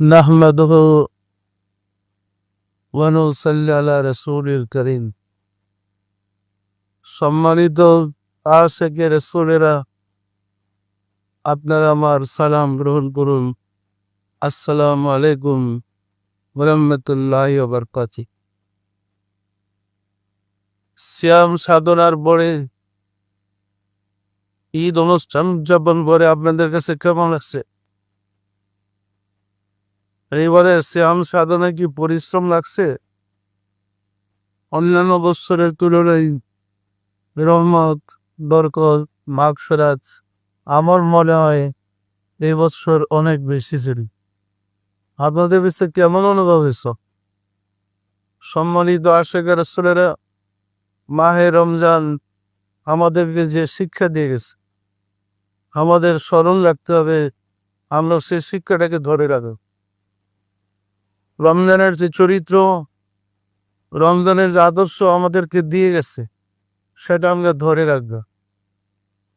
نحمده ونصلي على رسول الكريم সম্মানিত আশেকে রসুলেরা আপনারা আমার সালাম গ্রহণ করুন আসসালামু আলাইকুম রহমতুল্লাহ বরকাতি শ্যাম সাধনার পরে ঈদ অনুষ্ঠান উদযাপন করে আপনাদের কাছে কেমন লাগছে এইবারে শ্যাম সাধনা কি পরিশ্রম লাগছে? অন্যান্য বৎসরের তুলনায় রহমত, বরকত, মাগফিরাত আমার মনে হয় এই বছর অনেক বেশি ছিল। আপনাদের কাছে কেমন অনুভব হয়েছে? সম্মানিত আশেখের রসুলেরা, মাহে রমজান আমাদেরকে যে শিক্ষা দিয়ে গেছে, আমাদের স্মরণ রাখতে হবে, আমরা সেই শিক্ষাটাকে ধরে রাখব। রমজানের যে চরিত্র, রমজানের যে আদর্শ আমাদেরকে দিয়ে গেছে, সেটা আমরা ধরে রাখব।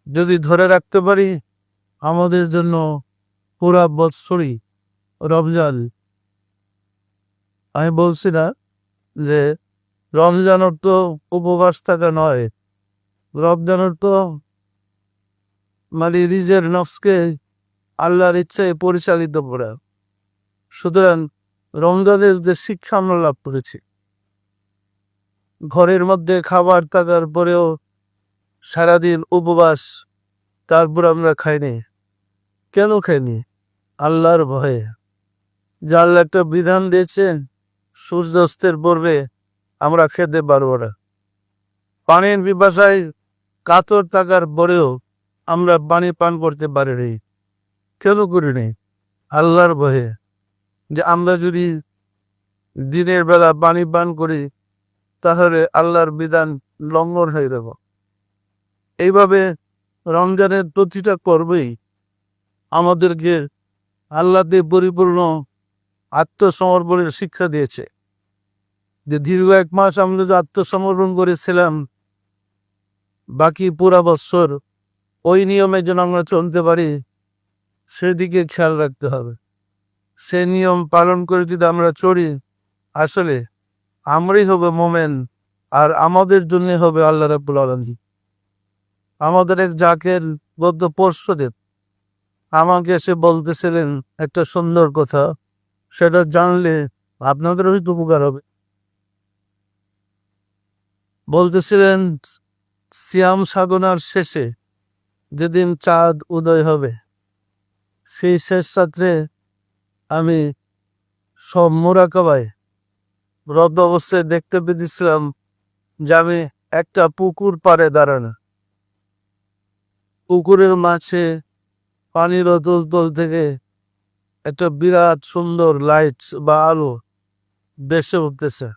যদি ধরে রাখতে পারি, আমাদের জন্য পুরা বৎসরই রমজান। আমি বলছি না যে রমজান অর্থ উপবাস থাকা নয়। রমজান অর্থ মানে নিজের নফসকে আল্লাহর ইচ্ছায় পরিচালিত করা। সুতরাং রমজানের যে শিক্ষা আমরা লাভ করেছি, ঘরের মধ্যে খাবার থাকার পরেও সারাদিন উপবাস, তারপর আমরা খাইনি। কেন খাইনি? আল্লাহর ভয়ে। যে আল্লাহ একটা বিধান দিয়েছেন, সূর্যাস্তের পূর্বে আমরা খেতে পারব না। পানির পিপাসায় কাতর থাকার পরেও আমরা পানি পান করতে পারিনি। কেন করিনি? আল্লাহর ভয়ে। যে আমরা যদি দিনের বেলা পানি পান করি, তাহলে আল্লাহর বিধান লঙ্ঘন হয়ে যাব। এইভাবে রমজানের প্রতিটা পর্বেই আমাদেরকে আল্লাহতে পরিপূর্ণ আত্মসমর্পণের শিক্ষা দিয়েছে। যে দীর্ঘ এক মাস আমরা যে আত্মসমর্পণ করেছিলাম, বাকি পুরা বৎসর ওই নিয়মে যেন আমরা চলতে পারি, সেদিকে খেয়াল রাখতে হবে। সে নিয়ম পালন করে যদি আমরা চড়ি, আসলে আমরাই হবে মোমেন আর আমাদের জন্য হবে আল্লাহ রাবুল আলমী আমাদের এক জাকের গদ্য পরশুদেব আমাকে এসে বলতেছিলেন একটা সুন্দর কথা, সেটা জানলে আপনাদের হয়তো উপকার হবে। বলতেছিলেন, সিয়াম সাধনার শেষে যেদিন চাঁদ উদয় হবে, সেই শেষ রাত্রে আমি সব মোরাকাবায় রদ অবস্থায় দেখতে পেয়েছিলাম যে আমি একটা পুকুর পাড়ে দাঁড়ানো। পুকুরের মাঝে পানির অতল তল থেকে একটা বিরাট সুন্দর লাইট বা আলো দেশে উঠতেছে।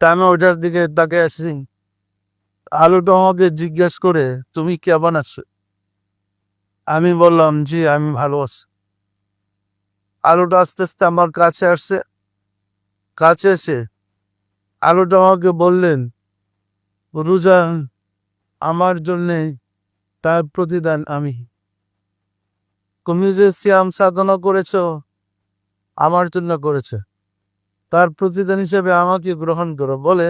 তা আমি ওটার দিকে তাকে আসি আলোটা আমাকে জিজ্ঞেস করে, তুমি কেমন আছো? আমি বললাম, জি, আমি ভালো আছি। আলোটা আস্তে আস্তে আমার কাছে আসছে কাছে এসে আলোটা আমাকে বললেন, রোজা আমার জন্যে তার প্রতিদান আমি। তুমি যে শ্যাম সাধনা করেছ, আমার জন্য করেছে। তার প্রতিদান হিসেবে আমাকে গ্রহণ করো। বলে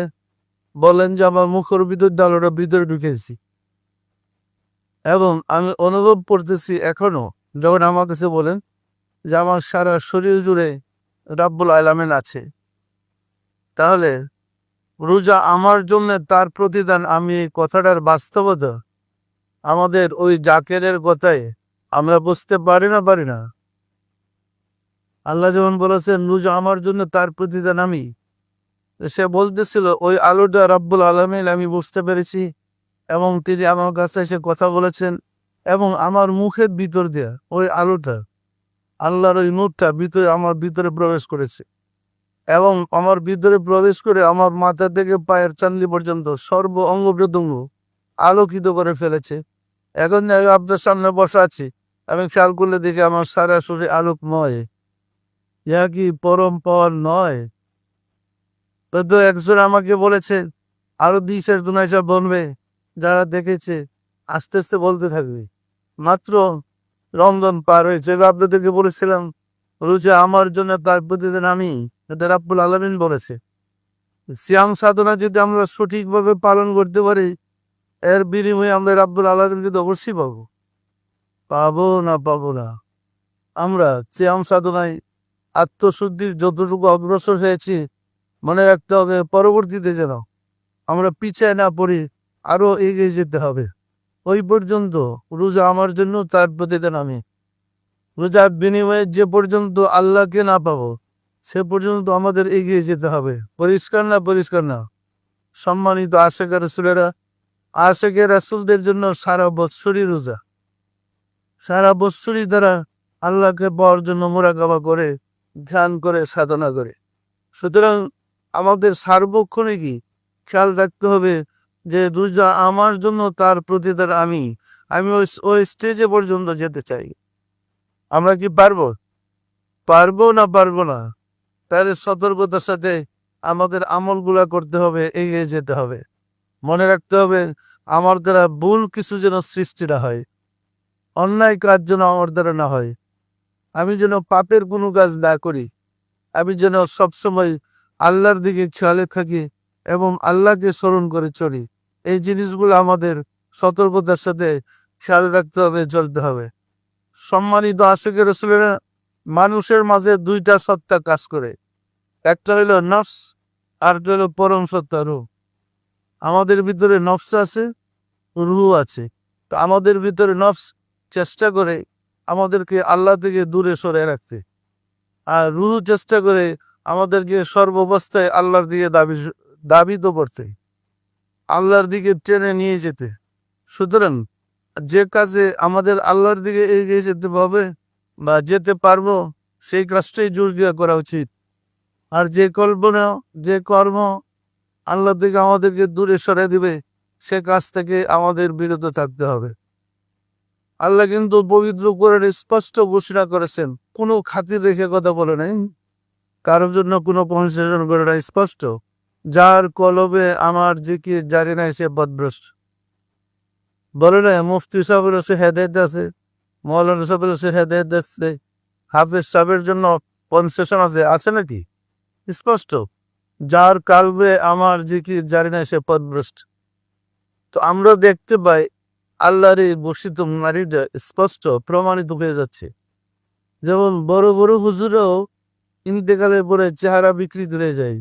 বলেন যে আমার মুখের ভিতর ডালোটা ভিতরে ঢুকেছি। এবং আমি অনুভব করতেছি এখনও, যখন আমার কাছে বলেন যে আমার সারা শরীর জুড়ে রাব্বুল আলামিন আছে। তাহলে রোজা আমার জন্য তার প্রতিদান আমি এই কথাটার বাস্তবতা আমাদের ওই জাকেরের কথায় আমরা বুঝতে পারি না পারি না? আল্লাহ যেমন বলেছেন, রোজা আমার জন্য তার প্রতিদান আমি। সে বলতেছিল, ওই আলোটা রাব্বুল আলমিন, আমি বুঝতে পেরেছি। এবং তিনি আমার কাছে এসে কথা বলেছেন, এবং আমার মুখের ভিতর দিয়ে, ওই আলোটা আল্লাহর ওই নূরটা ভিতরে আমার ভিতরে প্রবেশ করেছে। এবং আমার ভিতরে প্রবেশ করে আমার মাথা থেকে পায়ের চান্দি পর্যন্ত সর্ব অঙ্গ প্রত্যঙ্গ আলোকিত করে ফেলেছে। এখন আপনার সামনে বসা আছি, আমি খেয়াল করলে দেখি আমার সারা শরীর আলোকময়। ইহা কি পরম পাওয়ার নয়? তো একজন আমাকে বলেছে, আরও দিশের দুনাইসা বলবে, যারা দেখেছে, আস্তে আস্তে বলতে থাকবে। মাত্র রমজান পার হয়েছে। আপনাদেরকে বলেছিলাম, রোজা আমার জন্য তার প্রতিদিন আমি, এটা রাব্বুল আলমিন বলেছে। সিয়াম সাধনা যদি আমরা সঠিকভাবে পালন করতে পারি, এর বিনিময়ে আমরা রাব্বুল আলমিনকে তো অবশ্যই পাবো। পাবো না পাবো না। আমরা সিয়াম সাধনায় আত্মশুদ্ধির যতটুকু অগ্রসর হয়েছি, মনে রাখতে হবে, পরবর্তীতে যেন আমরা পিছিয়ে না পড়ি, আরও এগিয়ে যেতে হবে। ওই পর্যন্ত রোজা আমার জন্য তার প্রতিদিন আমি। রোজার বিনিময়ে যে পর্যন্ত আল্লাহকে না পাবো, সে পর্যন্ত আমাদের এগিয়ে যেতে হবে। পরিষ্কার না পরিষ্কার না? সম্মানিত আশেখা রসুলেরা, আশেখে রাসুলদের জন্য সারা বৎসরই রোজা। সারা বৎসরই তারা আল্লাহকে পাওয়ার জন্য মোরাকাবা করে, ধ্যান করে, সাধনা করে। সুতরাং আমাদের সার্বক্ষণিকই খেয়াল রাখতে হবে যে রোজা আমার জন্য তার প্রতিদান আমি আমি ওই ওই স্টেজে পর্যন্ত যেতে চাই। আমরা কি পারব? পারব না পারব না। তাহলে সতর্কতার সাথে আমাদের আমলগুলা করতে হবে, এগিয়ে যেতে হবে। মনে রাখতে হবে, আমার দ্বারা ভুল কিছু যেন সৃষ্টি না হয়। অন্যায় কাজ যেন আমার দ্বারা না হয়। আমি যেন পাপের কোনো কাজ না করি। আমি যেন সবসময় আল্লাহর দিকে খেয়ালে থাকি এবং আল্লাহকে স্মরণ করে চলি। এই জিনিসগুলো আমাদের সতর্কতার সাথে খেয়াল রাখতে হবে, চলতে হবে। সম্মানিত আশেকের রসুলেরা মানুষের মাঝে দুইটা সত্তা কাজ করে। একটা হইল নফস, আর হইল পরম সত্তা, রূহ। আমাদের ভিতরে নফস আছে, রুহ আছে। তো আমাদের ভিতরে নফস চেষ্টা করে আমাদেরকে আল্লাহ থেকে দূরে সরে রাখতে। আর রুহ চেষ্টা করে আমাদেরকে সর্বাবস্থায় আল্লাহর দিকে দাবি দাবিত করতে। আল্লাহর দিকে টেনে নিয়ে যেতে। সুতরাং যে কাজে আমাদের আল্লাহর দিকে এগিয়ে যেতে হবে বা যেতে পারব, সেই কাজটাই জোর দিয়ে করা উচিত। আর যে কল্পনা, যে কর্ম আল্লাহ থেকে আমাদেরকে দূরে সরে দিবে, সে কাজ থেকে আমাদের বিরত থাকতে হবে। আল্লাহ কিন্তু পবিত্র করে স্পষ্ট ঘোষণা করেছেন, কোনো খাতির রেখে কথা বলে নাই। কারোর জন্য কোনো কনসেশন করে নাই স্পষ্ট। যার কলবে আমার জিকির জারি নাই, সে বদভ্রষ্ট। বলে না মুফতি সাহেবের সে হেদায়ত আছে। মৌলানা সাহেবের সে হেদায়ত আছে। হাফেজ সাহেবের জন্য কনসেশন আছে। আছে নাকি? স্পষ্ট। যার কালবে আমার জিকির জারি নাই, সে পদভ্রষ্ট তো আমরা দেখতে পাই, আল্লাহর এই বর্ষিত নারীটা স্পষ্ট, প্রমাণিত হয়ে যাচ্ছে। যেমন বড় বড় হুজুরও ইন্তেকালের পরে চেহারা বিকৃত হয়ে যায়।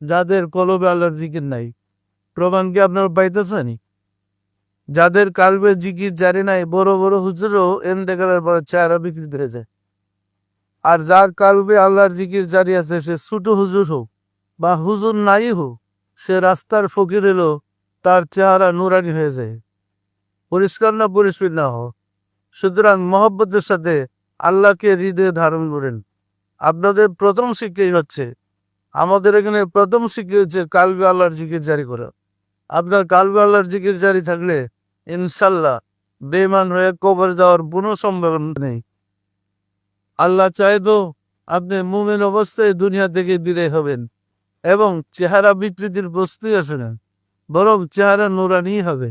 যাদের কলবে আল্লাহর জিকির নাই। প্রমাণ কি আপনারা পাইতেছেন? যাদের কালবে জিকির জারি নাই, বড় বড় হুজুরও ইন্তেকালের পরে চেহারা বিকৃত হয়ে যায় আর যার কালবে আল্লাহর জিকির জারি আছে, সে ছোট হুজুর হোক বা হুজুর নাই হোক, সে রাস্তার ফকির এলো তার চেহারা নুরানি হয়ে যায়। পরিষ্কার না পরিষ্কার না হোক সুতরাং মহব্বতের সাথে আল্লাহকে হৃদয়ে ধারণ করেন। আপনাদের প্রথম শিক্ষাই হচ্ছে আমাদের এখানে প্রথম শিক্ষা হচ্ছে কালবে আল্লাহর জিকির জারি করা। আপনার কালবে আল্লাহর জিকির জারি থাকলে ইনশাল্লাহ বেমান হয়ে কবর যাওয়ার কোনো সম্ভাবনা নেই। আল্লাহ চাইতো আপনি মুমেন অবস্থায় দুনিয়া থেকে বিদায় হবেন এবং চেহারা বিকৃতির প্রস্তুতি আসে না, বরং চেহারা নুরানি হবে।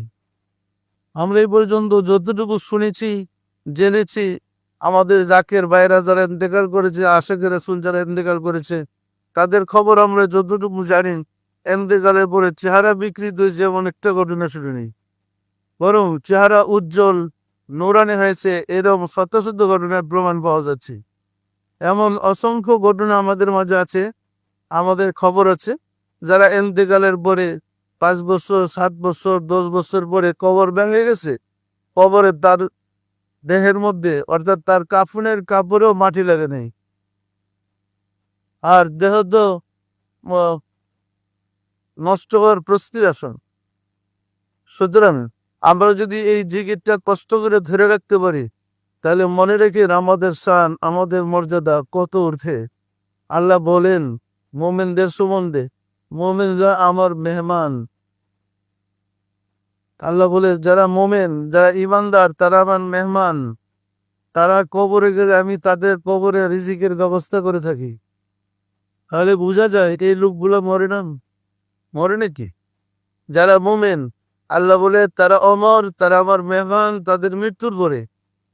আমরা এই পর্যন্ত যতটুকু শুনেছি, জেনেছি, আমাদের জাকের বাইরা যারা ইন্তেকাল করেছে আশেকের রাসুল যারা ইন্তেকাল করেছে তাদের খবর আমরা যতটুকু জানি এন্তেকালের পরে চেহারা বিকৃত হয়েছে এমন একটা ঘটনা শুনে নেই। বরং চেহারা উজ্জ্বল, নোরানি হয়েছে, এরকম শত শত ঘটনার প্রমাণ পাওয়া যাচ্ছে। এমন অসংখ্য ঘটনা আমাদের মাঝে আছে, আমাদের খবর আছে, যারা এন্তেকালের পরে পাঁচ বছর, সাত বছর, দশ বছর পরে কবর ভেঙে গেছে, কবরে তার দেহের মধ্যে, অর্থাৎ তার কাফনের কাপড়েও মাটি লাগে নেই। আর দেহ তো নষ্ট হওয়ার প্রস্তুতি আসন। সুতরাং আমরা যদি এই জিকিরটা কষ্ট করে ধরে রাখতে পারি, তাহলে মনে রেখে আমাদের শান, আমাদের মর্যাদা কত ঊর্ধ্বে? আল্লাহ বলেন, মোমেনদের সম্বন্ধে, মোমেনরা আমার মেহমান। আল্লাহ বলে, যারা মোমেন, যারা ইমানদার, তারা আমার মেহমান। তারা কবরে গেলে আমি তাদের কবরে রিজিকের ব্যবস্থা করে থাকি। তাহলে বোঝা যায় এই লোকগুলো মরে না। মরে নাকি? যারা মোমেন, আল্লাহ বলে, তারা অমর, তারা আমার মেহমান, তাদের মৃত্যুর পরে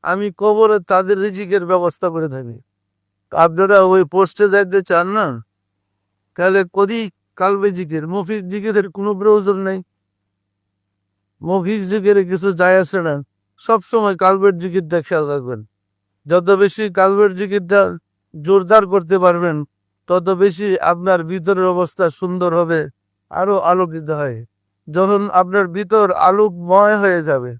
আমি কবরে তাদের রিজিকের ব্যবস্থা করে থাকি। আপনারা ওই পোস্টে যাইতে চান না? তাহলে কদি কালবে জিকের মফিক জিকিরের কোনো প্রয়োজন নেই। মফিক জিকিরে কিছু যায় আসে না। সবসময় কালবের জিকিরটা খেয়াল রাখবেন। যত বেশি কালবের জিকিরটা জোরদার করতে পারবেন তত বেশি আপনার ভিতরের অবস্থা সুন্দর হবে, আরও আলোকিত হয়। যখন আপনার ভিতর আলোকময় হয়ে যাবে,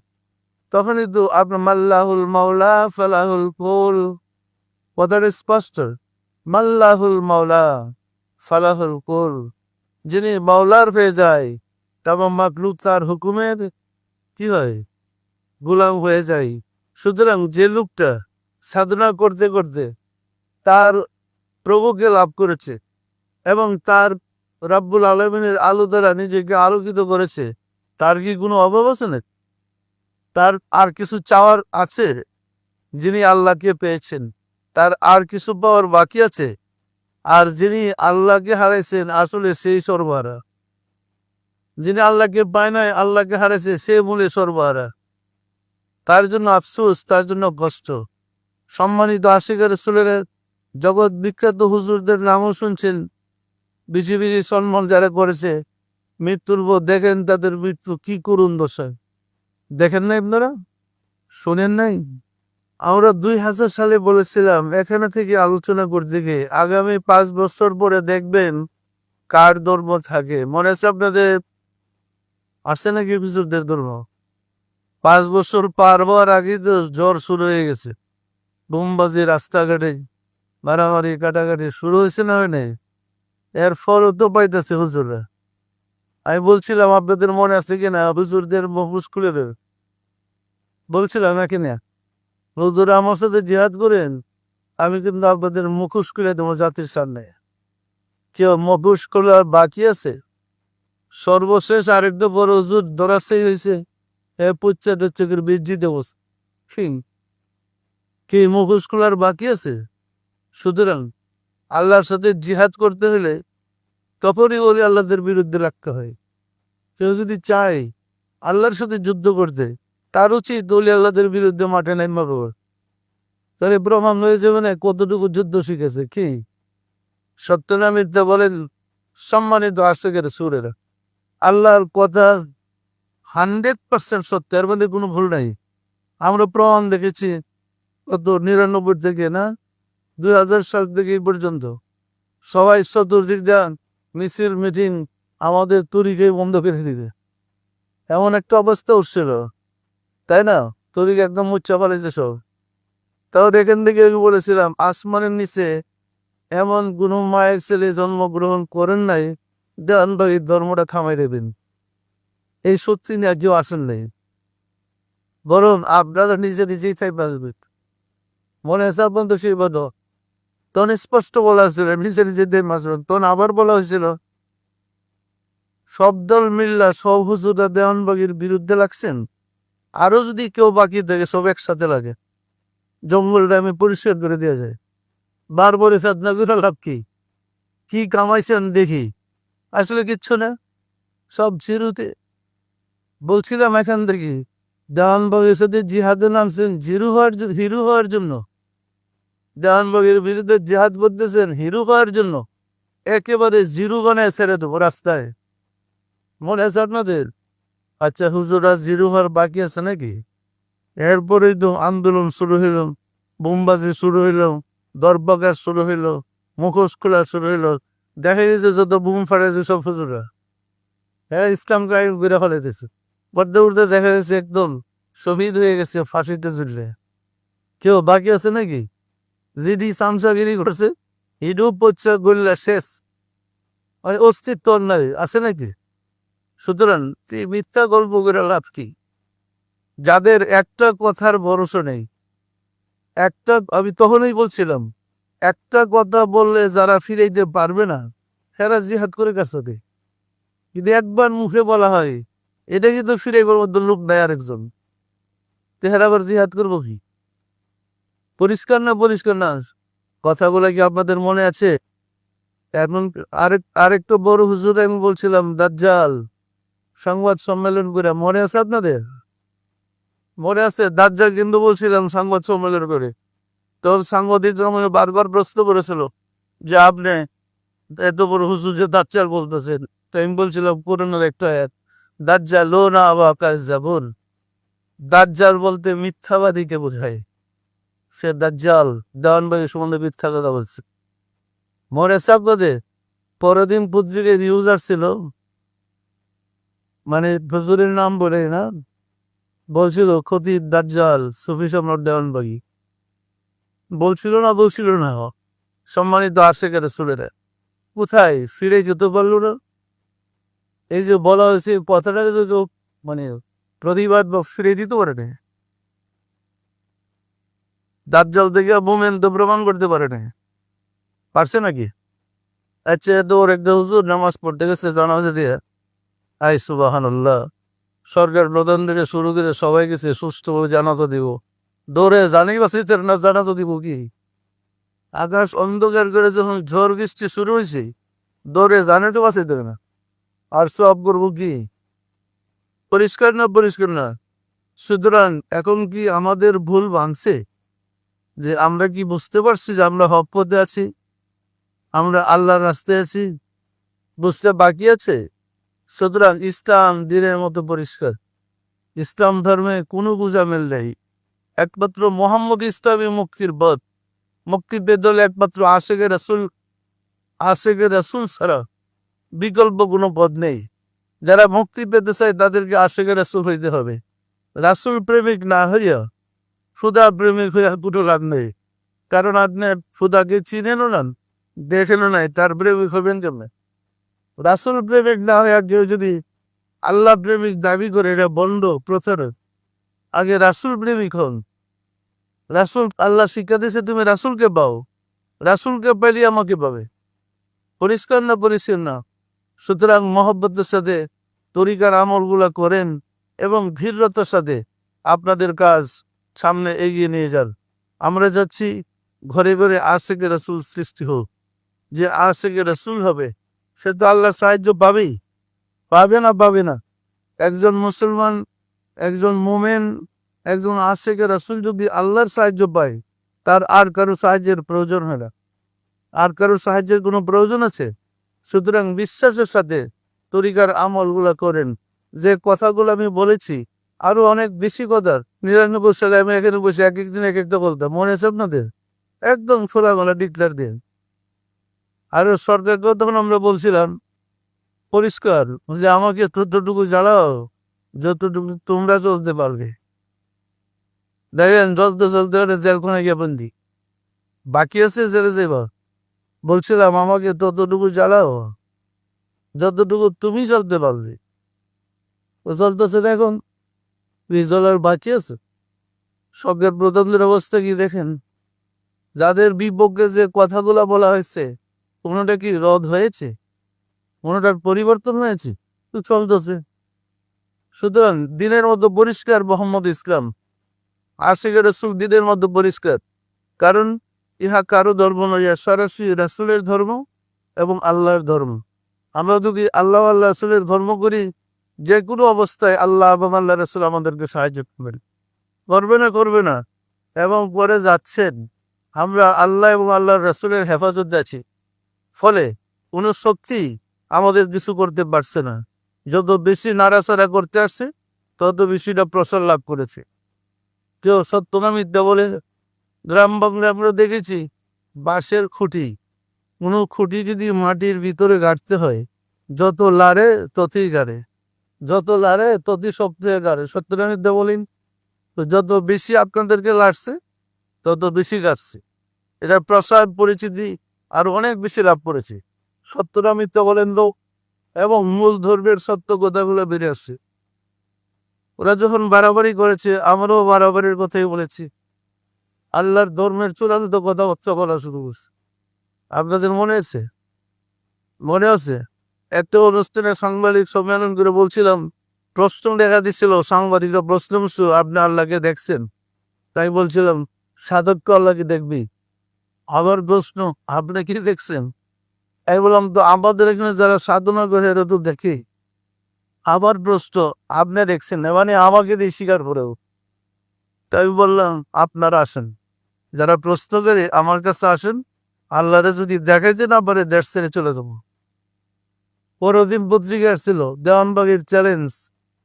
তখনই তো আপনার মাল্লাহুল মাওলা ফালাহুল ফুল। কথাটা স্পষ্ট, মাল্লাহুল মাওলা ফালাহুল কুল যিনি মাওলার হয়ে যায় তারপর মাকলুক তার হুকুমের কি হয়? গোলাম হয়ে যায়। সুতরাং যে লোকটা সাধনা করতে করতে তার প্রভুকে লাভ করেছে এবং তার রাব্বুল আলমিনের আলো দ্বারা নিজেকে আলোকিত করেছে। তার কি কোনো অভাব আছে না তার আর কিছু চাওয়ার আছে? যিনি আল্লাহকে পেয়েছেন, তার আর কিছু পাওয়ার বাকি আছে? আর যিনি আল্লাহকে হারাইছেন, আসলে সেই সর্বহারা যিনি আল্লাহকে পায় নাই, আল্লাহকে হারাইছে, সে মূলে সর্বহারা তার জন্য আফসোস, তার জন্য কষ্ট। সম্মানিত আশিকের সুলের জগৎ বিখ্যাত হুজুরদের নামও শুনছেন। বেশি বেশি সম্মান যারা করেছে, মৃত্যুর পর দেখেন তাদের মৃত্যু কি করুন দশায়। দেখেন নাই আপনারা? শোনেন নাই? আমরা দুই হাজার সালে বলেছিলাম, এখানে থেকে আলোচনা করতে গিয়ে আগামী পাঁচ বছর পরে দেখবেন কার ধর্ম থাকে। মনে আছে আপনাদের? আসে নাকি হুজুরদের ধর্ম? পাঁচ বছর পার হওয়ার আগেই তো জ্বর শুরু হয়ে গেছে। বোমবাজি রাস্তাঘাটে মারামারি, কাটাকাটি শুরু হয়েছে না হয় এর ফলও তো পাইতেছে হুজুররা আমি বলছিলাম, আপনাদের মনে আছে কিনা হুজুরদের মহবুজ খুলে দেবে বলছিলাম, না হুজুর আমার সাথে জিহাদ করেন, আমি কিন্তু আপনাদের মুখোশ খুলে দেবো জাতির সামনে। কেউ মুখোশ খোলার বাকি আছে? সর্বশেষ আরেকটা বড় হুজুর দরাসেই হয়েছে। এ পুচ্ছা টুচ্ছা করে বীর্জি দেবো। ঠিক কি মুখোশ খোলার বাকি আছে? সুতরাং আল্লাহর সাথে জিহাদ করতে হলে তখনই ওলি আল্লাহদের বিরুদ্ধে রাখতে হয়। কেউ যদি চায় আল্লাহর সাথে যুদ্ধ করতে, তার উচিত ওলি আল্লাহদের বিরুদ্ধে মাঠে নাইমা বাবার তাহলে প্রমাণ হয়ে যাবে না কতটুকু যুদ্ধ শিখেছে কি? সত্য না বলেন, সম্মানিত আশেকের সুরেরা, আল্লাহর কথা হান্ড্রেড পার্সেন্ট সত্য, এর মধ্যে কোনো ভুল নাই। আমরা প্রমাণ দেখেছি, কত নিরানব্বই থেকে না? দুই হাজার সাল থেকে পর্যন্ত সবাই চতুর্দিক যান মিছিল, মিটিং আমাদের তরিকে বন্ধ করে দিবে। এমন একটা অবস্থা উঠছিল, তাই না? তরিকে একদম উচ্চা ফেলেছে সব। তাও এখান থেকে বলেছিলাম, আসমানের নিচে এমন কোনো মায়ের ছেলে জন্মগ্রহণ করেন নাই দেন এই ধর্মটা থামাই দেবেন। এই সত্যি নিয়ে কেউ আসেন নাই। বরং আপনারা নিজে নিজেই বাঁচবেন মনে আছে আপনার সেই বদ তখন স্পষ্ট বলা হয়েছিল, নিজে নিজেদের মাঝে তখন আবার বলা হয়েছিল, সব দল মিল্লা সব হুজুরা দেওয়ানবাগির বিরুদ্ধে লাগছেন। আরও যদি কেউ বাকি থাকে, সব একসাথে লাগে। জঙ্গলটা আমি পরিষ্কার করে দেওয়া যায়। বারবারে ফেদনা করে লাভ কি? কি কামাইছেন দেখি? আসলে কিচ্ছু না। সব জিরুতে। বলছিলাম এখান থেকে, দেওয়ানবাগের সাথে জিহাদে নামছেন জিরু হওয়ার হিরো হওয়ার জন্য। দেওয়ানবাগের বিরুদ্ধে জেহাদ করতেছেন হিরু হওয়ার জন্য। একেবারে জিরু বানায় ছেড়ে দেবো রাস্তায়। মনে আছে আপনাদের? আচ্ছা হুজুরা জিরু হওয়ার বাকি আছে নাকি? এরপরেই তো আন্দোলন শুরু হইল, বোমবাজি শুরু হইল, দরবাগার শুরু হইল, মুখোশ খোলা শুরু হইল। দেখা গেছে যত বুম ফাটাইছে সব হুজুরা। হ্যাঁ ইসলাম গায়ে ঘুরে ফেলাইতেছে। পর্দে উঠতে দেখা গেছে একদম শহীদ হয়ে গেছে ফাঁসিতে ঝুললে। কেউ বাকি আছে নাকি? জিডি করছে হিডু পচ্চা গল্লা শেষ। মানে অস্তিত্ব নাই, আছে নাকি? সুতরাং মিথ্যা গল্প করে লাভ কি? যাদের একটা কথার ভরসা নেই, একটা, আমি তখনই বলছিলাম, একটা কথা বললে যারা ফিরাইতে পারবে না হেরা জিহাদ করে কাছে কিন্তু একবার মুখে বলা হয়, এটা কিন্তু ফিরাইবার মধ্যে লোক নেয় আরেকজন। তেহারা আবার জিহাদ করব কি? পরিষ্কার না পরিষ্কার না? কথাগুলো কি আপনাদের মনে আছে? এখন আরেক আরেকটা বড় হুজুর আমি বলছিলাম, দাজ্জাল। সংবাদ সম্মেলন করে, মনে আছে আপনাদের? মনে আছে? দাজ্জাল কিন্তু বলছিলাম সংবাদ সম্মেলন করে। তো সাংবাদিক রমণী বারবার প্রশ্ন করেছিল যে আপনি এত বড় হুজুর যে দাজ্জাল বলতেছেন। তো আমি বলছিলাম, কোরআনের একটা আয়াত দাজ্জাল লো না আবা কাজ যাবন দাজ্জাল বলতে মিথ্যাবাদীকে বোঝায়। সে দাজ্জাল, দেওয়ানবাগের সম্বন্ধে মিথ্যা কথা বলছে। মনে সাবগদে পরের দিন পত্রিকায় নিউজ আসছিল। মানে হুজুরের নাম বলে না, বলছিল খতিব দাজ্জাল, সুফি সম্রাট দেওয়ানবাগি। বলছিল না বলছিল না। সম্মানিত আসে আশেখ রসুলেরা কোথায়? ফিরে যেতে পারল না। এই যে বলা হয়েছে কথাটাকে তো মানে প্রতিবাদ বা ফিরে দিতে পারে না দাজ্জাল থেকে মোমেন তো প্রমাণ করতে পারে না পারছে নাকি? আচ্ছা তো ওর একটা হুজুর নামাজ পড়তে গেছে, জানাজা দিয়ে। আই সুবাহান সরকার প্রধান থেকে শুরু করে সবাই গেছে, সুষ্ঠুভাবে জানাজা দিব। দৌড়ে জানেই বাঁচিতে না, জানাজা দিব কি? আকাশ অন্ধকার করে যখন ঝড় বৃষ্টি শুরু হয়েছে, দৌড়ে জানে তো বাঁচাইতে না। আর সব করব কি? পরিষ্কার না পরিষ্কার না? সুতরাং এখন কি আমাদের ভুল ভাঙছে? যে আমরা কি বুঝতে পারছি যে আমরা হক পথে আছি? আমরা আল্লাহর রাস্তায় আছি? বুঝতে বাকি আছে? সুতরাং ইসলাম দিনের মতো পরিষ্কার। ইসলাম ধর্মে কোনো গুজামেল নেই। একমাত্র মোহাম্মদ ইসলামী মুক্তির পথ। মুক্তি পেদল একমাত্র আশেকের রাসুল আশেকের রাসুল ছাড়া বিকল্প কোনো পথ নেই। যারা মুক্তি পেতে চায় তাদেরকে আশেকের রাসুল হইতে হবে। রাসুল প্রেমিক না হইয়া সুদা প্রেমিক হইয়া কোনো লাভ নেই। কারণ আপনি সুদাকে চিনেনও না, দেখেনও নাই তার প্রেমিক হবেন কেমন? রাসুল প্রেমিক না হইয়া কেউ যদি আল্লাহ প্রেমিক দাবি করে, এটা বন্ধ, প্রচার। আগে রাসুল প্রেমিক হন। রাসুল আল্লাহ শিক্ষা দিয়েছে, তুমি রাসুলকে পাও। রাসুলকে পেলে আমাকে পাবে। পরিষ্কার না পরিষ্কার না সুতরাং মহব্বতের সাথে, তরিকার আমলগুলা করেন এবং ধীরতার সাথে আপনাদের কাজ সামনে এগিয়ে নিয়ে যান। আমরা যাচ্ছি ঘরে ঘরে আশেকে রাসুল সৃষ্টি হোক। যে আশেকে রাসুল হবে, সে তো আল্লাহর সাহায্য পাবেই। পাবে না পাবে না। একজন মুসলমান, একজন মোমেন, একজন আশেকে রাসুল যদি আল্লাহর সাহায্য পায়, তার আর কারও সাহায্যের প্রয়োজন হয় না। আর কারও সাহায্যের কোনো প্রয়োজন আছে? সুতরাং বিশ্বাসের সাথে তরিকার আমলগুলা করেন। যে কথাগুলো আমি বলেছি আরও অনেক বেশি কথা নিরানব্বই সালে আমি এখানে বসে এক একদিন এক একটা বলতাম, মনে আছে আপনাদের? একদম খোলামেলা ডিক্লার দিন। আর সরকারকেও তখন আমরা বলছিলাম, পরিষ্কার, যে আমাকে ততটুকু জ্বালাও যতটুকু তোমরা চলতে পারবে। দেখেন, চলতে চলতে ওটা জেলখানে গিয়ে বন্দি। বাকি আছে জেলে যাইবা। বলছিলাম, আমাকে ততটুকু জ্বালাও যতটুকু তুমি চলতে পারবে। চলতেছে না এখন চলার বাকি আছে সরকার প্রধানদের অবস্থা কি দেখেন? যাদের বিপক্ষে যে কথাগুলো বলা হয়েছে, কোনোটা কি রদ হয়েছে? কোনোটার পরিবর্তন হয়েছে? তো চলতেছে। সুতরাং দিনের মতো পরিষ্কার মোহাম্মদ ইসলাম। আশিক রসুল দিনের মতো পরিষ্কার। কারণ ইহা কারও ধর্ম নয় সরাসরি রাসুলের ধর্ম এবং আল্লাহর ধর্ম। আমরা যদি আল্লাহ আল্লাহ রসুলের ধর্ম করি যে কোনো অবস্থায় আল্লাহ এবং আল্লাহ রসুল আমাদেরকে সাহায্য করবেন। করবে না করবে না। এবং করে যাচ্ছেন। আমরা আল্লাহ এবং আল্লাহ রসুলের হেফাজতে আছি ফলে কোনো শক্তি আমাদের কিছু করতে পারছে না। যত বেশি নাড়াচাড়া করতে আসছে, তত বেশিটা প্রসার লাভ করেছে। কেউ সত্য না মিথ্যা বলে গ্রাম বাংলা আমরা দেখেছি, বাঁশের খুঁটি। কোনো খুঁটি যদি মাটির ভিতরে গাড়তে হয়, যত লাড়ে ততই গাড়ে। যত লাড়ে, ততই সবথেকে গাড়ে সত্য না মিথ্যা বলেন যত বেশি আপনাদেরকে লাড়ছে, তত বেশি গাড়ছে। এটা প্রসার পরিচিতি আর অনেক বেশি লাভ করেছে। সত্যটা মিথ্যা বলেন তো, এবং মূল ধর্মের সত্য কথাগুলো বেড়ে আসছে। ওরা যখন বাড়াবাড়ি করেছে, আমরাও বাড়াবাড়ির কথাই বলেছি। আল্লাহর ধর্মের চূড়ান্ত কথাবার্তা বলা শুরু করছে। আপনাদের মনে আছে? মনে আছে? একটা অনুষ্ঠানে সাংবাদিক সম্মেলন করে বলছিলাম, প্রশ্ন দেখা দিচ্ছিল সাংবাদিকরা প্রশ্ন করছিল আপনি আল্লাহকে দেখছেন? তাই বলছিলাম সাধক আল্লাহকে দেখবি? আবার প্রশ্ন, আপনি কি দেখছেন? আমি বললাম, তো আমাদের এখানে যারা সাধনা করে এরা তো দেখে। আবার প্রশ্ন, আপনি দেখছেন না? মানে আমাকে দিয়ে স্বীকার করেও। তাই বললাম, আপনারা আসেন। যারা প্রশ্ন করে আমার কাছে আসেন, আল্লাহরে যদি দেখাইতে না পারে, দেশ ছেড়ে চলে যাব। পরদিন পত্রিকা ছিল দেওয়ানবাগের চ্যালেঞ্জ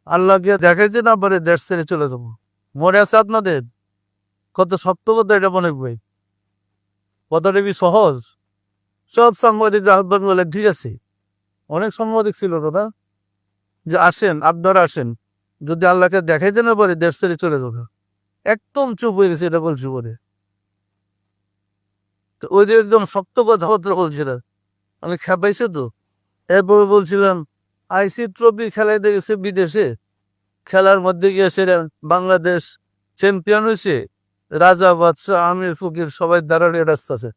আল্লাহকে দেখাইতে না পারে দেশ ছেড়ে চলে যাব। মনে আছে আপনাদের? কত সত্য কথা এটা মনে ভাই কথাটা কি সহজ? সব সাংবাদিক আহ্বান বলে ঠিক আছে। অনেক সাংবাদিক ছিল দাদা যে আসেন, আপনারা আসেন। যদি আল্লাহকে দেখাইতে না পারে, দেশ ছেড়ে চলে যাবে। একদম চুপ হয়ে গেছে এটা বলছি বলে। তো ওই একদম শক্ত কথাবার্তা বলছিল। আমি খেপাইছে তো। এরপরে বলছিলাম, আইসি ট্রফি খেলাইতে দেখেছে বিদেশে। খেলার মধ্যে গিয়ে বাংলাদেশ চ্যাম্পিয়ন হয়েছে, রাজা বাদশাহ আমির ফকির, সবাই দাঁড়ানোর রাস্তা আছে।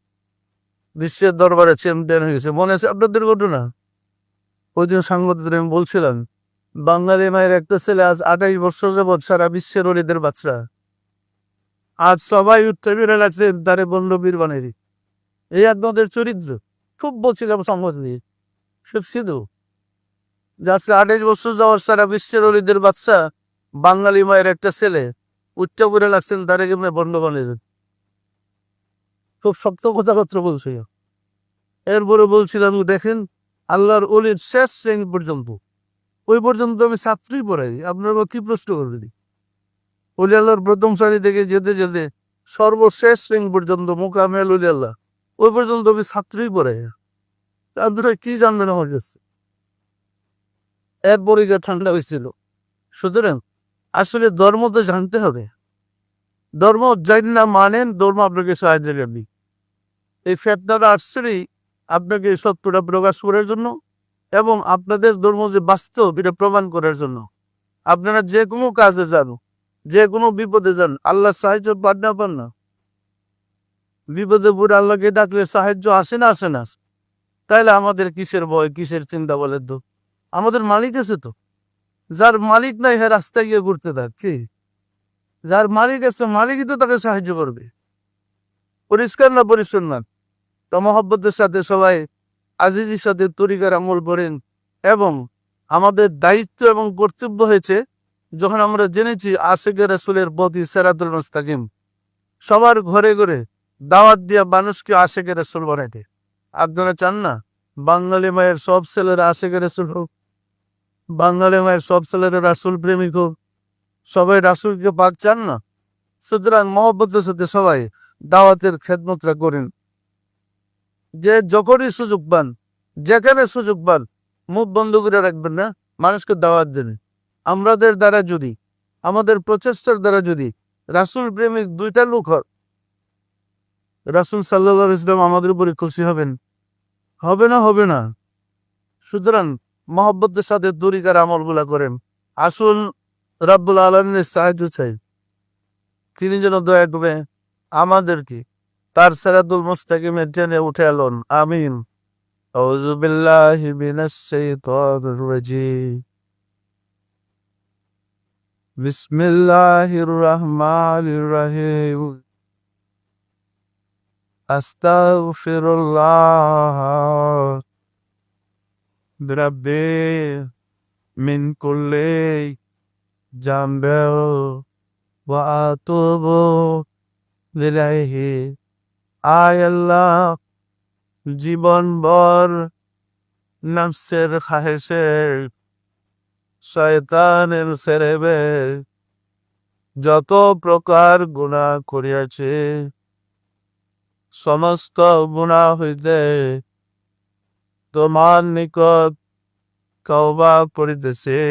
বিশ্বের দরবারে চ্যাম্পিয়ন হয়ে গেছে। মনে আছে আপনাদের ঘটনা? ওই দিন সাংবাদিকদের আমি বলছিলাম, বাঙালি মায়ের একটা ছেলে আজ আঠাইশ বছর যাবৎ সারা বিশ্বের অলিদের বাচ্চা। আজ সবাই বেড়ে লাগছে, তারে বলল বীর বানাই এই আপনাদের চরিত্র। খুব বলছিলাম সংবাদে সব সিধু। যে আজকে আঠাইশ বছর যাওয়ার সারা বিশ্বের অলিদের বাচ্চা, বাঙালি মায়ের একটা ছেলে, উচ্চ করে লাগছেন তারে কেমন বন্ধ বানিয়ে খুব শক্ত কথাবার্তা বলছে। এরপরে বলছিলাম, দেখেন, আল্লাহর অলির শেষ শ্রেণি পর্যন্ত, ওই পর্যন্ত আমি ছাত্রই পড়াই, আপনারা কি প্রশ্ন করবেন? অলি আল্লাহর প্রথম সারি থেকে যেতে যেতে সর্বশেষ শ্রেণি পর্যন্ত মোকামেল অলি আল্লাহ, ওই পর্যন্ত আমি ছাত্রই পড়াই। আপনারা কি জানবেন আমার কাছে এর পরীক্ষা ঠান্ডা হয়েছিল। সুতরাং আসলে ধর্ম তো জানতে হবে। ধর্ম জানি না মানেন, ধর্ম আপনাকে সাহায্য করবে। এই ফেতনাটা আসছেই আপনাকে সত্যটা প্রকাশ করার জন্য এবং আপনাদের ধর্ম যে বাস্তব, এটা প্রমাণ করার জন্য। আপনারা যে কোনো কাজে যান, যে কোনো বিপদে যান আল্লাহ সাহায্য পান না পান না। বিপদে পড়ে আল্লাহকে ডাকলে সাহায্য আসে না আসে না। তাইলে আমাদের কিসের ভয়, কিসের চিন্তা বলে তো? আমাদের মালিক আছে তো। যার মালিক নাই হ্যাঁ রাস্তায় গিয়ে ঘুরতে থাক, কি? যার মালিক আছে, মালিকই তো তাকে সাহায্য করবে। পরিষ্কার না পরিষ্কার না তো মহব্বতের সাথে সবাই, আজিজির সাথে তরিকার আমল করেন এবং আমাদের দায়িত্ব এবং কর্তব্য হয়েছে, যখন আমরা জেনেছি আশেকের রাসুলের বদি সেরাতুল মুস্তাকিম, সবার ঘরে ঘরে দাওয়াত দিয়া মানুষকে আশেকের রাসুল বানাইতে। আপনারা চান না? বাঙালি মায়ের সব ছেলেরা আশেকের রাসুল হোক। বাঙালি মায়ের সব ছেলেরা রাসুল প্রেমিক হোক। সবাই রাসুলকে পাক চান না? সুতরাং মহব্বতের সাথে সবাই দাওয়াতের খেদমতরা করেন। যে যখনই সুযোগ পান, যেখানে সুযোগ পান, মুখ বন্ধ করে রাখবেন না, মানুষকে দাওয়াত দেন। আমাদের দ্বারা যদি, আমাদের প্রচেষ্টার দ্বারা যদি রাসুল প্রেমিক দুইটা লোক হয় রাসুল সাল্লাহ ইসলাম আমাদের উপরে খুশি হবেন। হবে না হবে না। সুতরাং মহব্বতের সাথে দরিকার আমলগুলা করেন। আসুন রাব্বুল আলমিনের সাহায্য চাই। তিনি যেন দয়া করবে আমাদেরকে তার সেরাদুল মুস্তাকিমের টেনে উঠে এলন আমিন। আউযুবিল্লাহি মিনাশ শাইতানির বিসমিল্লাহির রহমানির রহিম। أستغفر الله بربي من كل جنب وأتوب إليه আয় আল্লাহ জীবন ভর নফসের খাহেসের শয়তানের সেরেবে যত প্রকার গুণা করিয়াছে সমস্ত গুণা হইতে তোমার নিকট কওবা করিতেছে।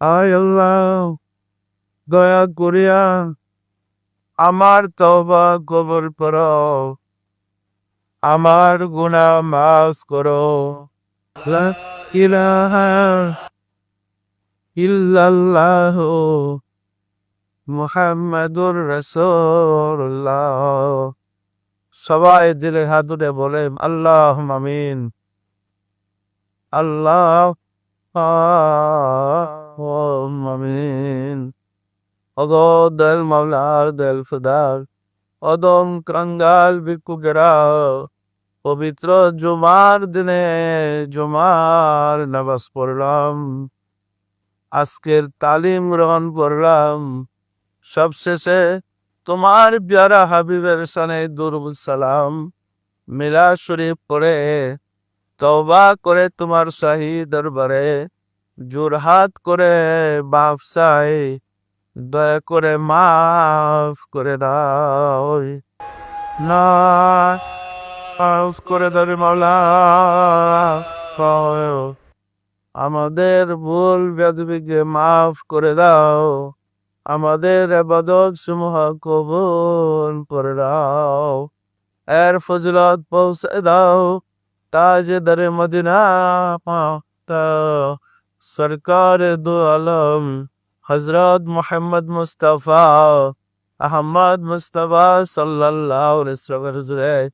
আয় আল্লাহ, দয়া করিয়া আমার তওবা কবর করো। আমার গুণা মাফ করো। ইল্লাল্লাহ মুহাম্মাদুর রাসূলুল্লাহ। সবাই দিলে হাত উঠে বলে আল্লাহ আমিন। আল্লাহ আমিন। অগো দল মাওলার, দল ফুদার অদম ক্রঙ্গাল ভিক্ষুকেরা পবিত্র জুমার দিনে জুমার নামাজ পড়লাম, আজকের তালিম গ্রহণ করলাম, সবশেষে তোমার প্যারা হাবিবের সানে দুরুল সালাম, মিলা শরীফ করে তওবা করে তোমার শাহী দরবারে, জোরহাত করে বাপ চাই, দয়া করে মাফ করে দাও। না, মাফ করে দাও রে মাওলা, আমাদের ভুল বেদবিকে মাফ করে দাও। আমাদের আবাদত সমূহ কবুল করে দাও এর ফজলত পৌঁছে দাও। তাজ দরে মদিনা সরকার দু আলম হজরত মোহাম্মদ মুস্তফা, আহমদ মুস্তফা সাল্লাল্লাহু আলাইহি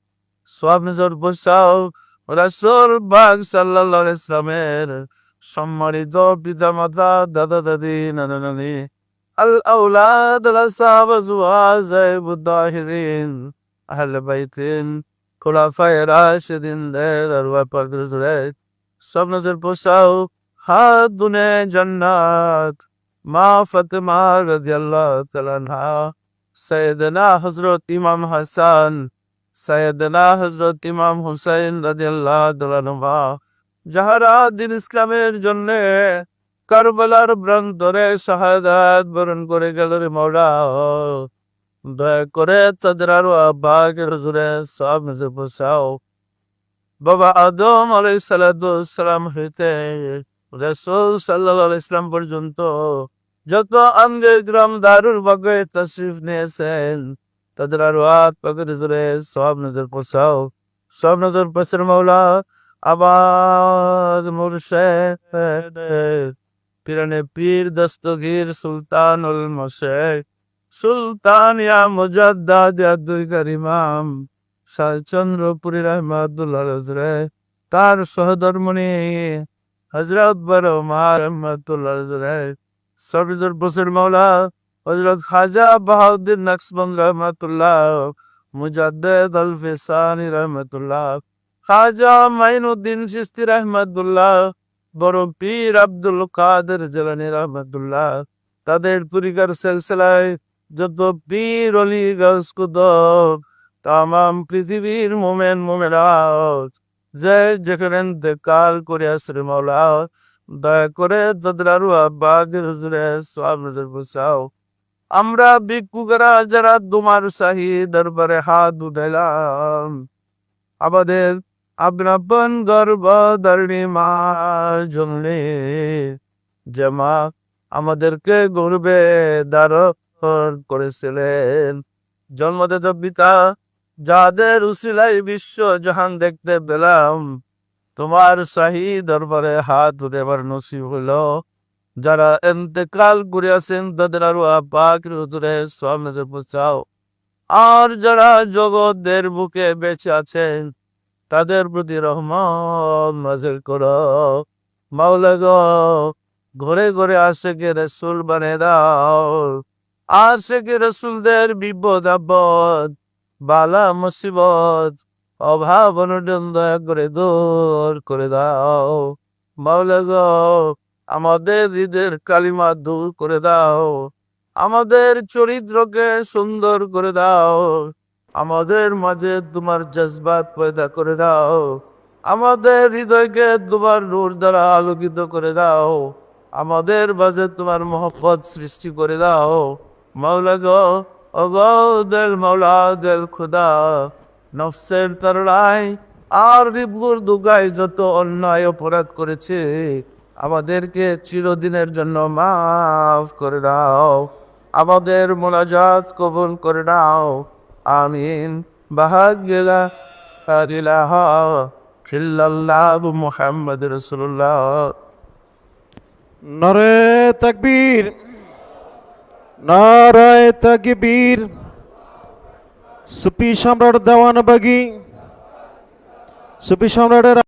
সব নজর বসাও। রাসূল বাগ সাল্লাল্লাহু আলাইহি সম্মানিত দাদা দাদি, নানা নানি আল আউলাদ আল আসহাব আজওয়াজ বুদ্দাহিরিন আহলে বাইতিন খোলাফায়ে রাশিদিন দের আরওয়াহ পাক জুড়ে সব নজর বসাও হাত দুনে জান্নাত মা ফাতেমা রাদিয়াল্লাহু তাআলা আনহা সৈয়দনা হযরত ইমাম হাসান সৈয়দনা হযরত ইমাম হুসাইন রাদিয়াল্লাহু তাআলা আনহা যাহারা দিন ইসলামের জন্য কারবালার প্রান্তরে শাহাদাত বরণ করে গেল রে মৌলা। দয়া করে তাদের আরও আব্বাকে হুজুরে সব নজর বসাও বাবা আদম আলাই সালাম হইতে রসুল সাল্লাহ ইসলাম পর্যন্ত যত আঙ্গে গ্রাম দারুর বাগে তশরিফ নিয়েছেন, তাদের আরও হাত পাকের হুজুরে সব নজর বসাও সব নজর বসের মৌলা আবার মুর্শেদ পিরানে পীর দস্তগীর সুলতানুল মশেখ সুলতান ইয়া মুজাদ্দাদ ইয়া দুই ইমাম। শাহচন্দ্রপুরী রহমাতুল্লাহ হজরে তার সহধর্মণি হজরত বড় মা রহমাতুল্লাহ হজরে সবিদুর বসির মৌলা হজরত খাজা বাহাউদ্দিন নকশবন্দ রহমাতুল্লাহ। মুজাদ্দেদ আল ফিসানি রহমাতুল্লাহ। খাজা মাইনুদ্দিন চিস্তি রহমাতুল্লাহ। বড় পীর আব্দুল কাদের জেলানি রহমাতুল্লাহ তাদের পরিকার সিলসিলায় যত পীর অলি গাছকুদ তাম পৃথিবীর মোমেন মোমেরাত যে যেখানে কাল করে আসরে মাওলা, দয়া করে তাদের আরও আব্বাদের হুজুরে সব নজর বসাও। আমরা ভিক্ষুকেরা যারা তোমার শাহী দরবারে হাত উঠাইলাম। আমাদের আপন গর্ব ধরণী মা জমলে আমাদেরকে গর্বে দারণ করেছিলেন। জন্মদাতা পিতা, যাদের উসিলাই বিশ্ব জাহান দেখতে পেলাম, তোমার শাহী দরবারে হাত উঠেবার নসিব হইল। যারা এতেকাল করিয়াছেন, তাদের আরও আপাক সব নজর পৌঁছাও। আর যারা জগতের বুকে বেঁচে আছেন তাদের প্রতি রহমান নাজিল করো। মাওলা গো, ঘরে ঘরে আশেকে রসুল বানে দাও। আশেকে রসুলদের বিপদ আপদ, বালা মুসিবত, অভাব অনুদান দয়া করে দূর করে দাও। মাওলা গো, আমাদের হৃদের কালিমা দূর করে দাও। আমাদের চরিত্রকে সুন্দর করে দাও। আমাদের মাঝে তোমার জজবাত পয়দা করে দাও। আমাদের হৃদয়কে তোমার নূর দ্বারা আলোকিত করে দাও। আমাদের মাঝে তোমার মহব্বত সৃষ্টি করে দাও। মাওলা গো খুদা। নফসের আর যত অন্যায় অপরাধ করেছে, আমাদেরকে চিরদিনের জন্য মাফ করে দাও। আমাদের মোনাজাত কবুল করে দাও আমিন। সুপি সম্রাট দেওয়ান বাগি সুপি সম্রাটের